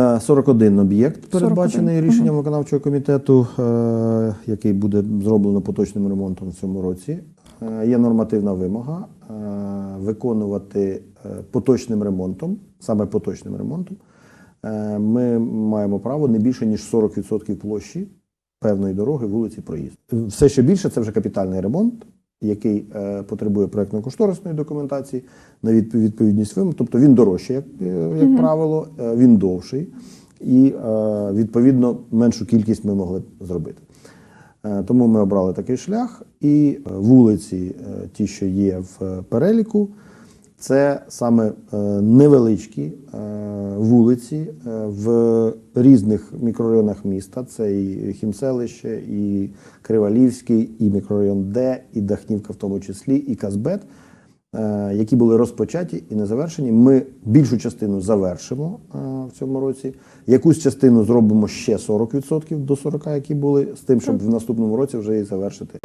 Е, 41 об'єкт передбачений 41, рішенням виконавчого комітету, е, який буде зроблено поточним ремонтом в цьому році. Е, Є нормативна вимога е, виконувати е, поточним ремонтом, саме поточним ремонтом. е, Ми маємо право не більше ніж 40% площі певної дороги, вулиці, проїзд. Все що більше це вже капітальний ремонт, який е, потребує проектно-кошторисної документації на відповідність вимог. Тобто він дорожчий, як, е, як правило, е, він довший і е, відповідно меншу кількість ми могли б зробити. Е, Тому ми обрали такий шлях, і вулиці, е, ті, що є в переліку, це саме е, невеличкі е, вулиці е, в різних мікрорайонах міста. Це і Хімселище, і Кривалівський, і мікрорайон Д, і Дахнівка в тому числі, і Казбет, е, які були розпочаті і не завершені. Ми більшу частину завершимо е, в цьому році. Якусь частину зробимо ще 40% до 40%, які були, з тим, щоб в наступному році вже і завершити.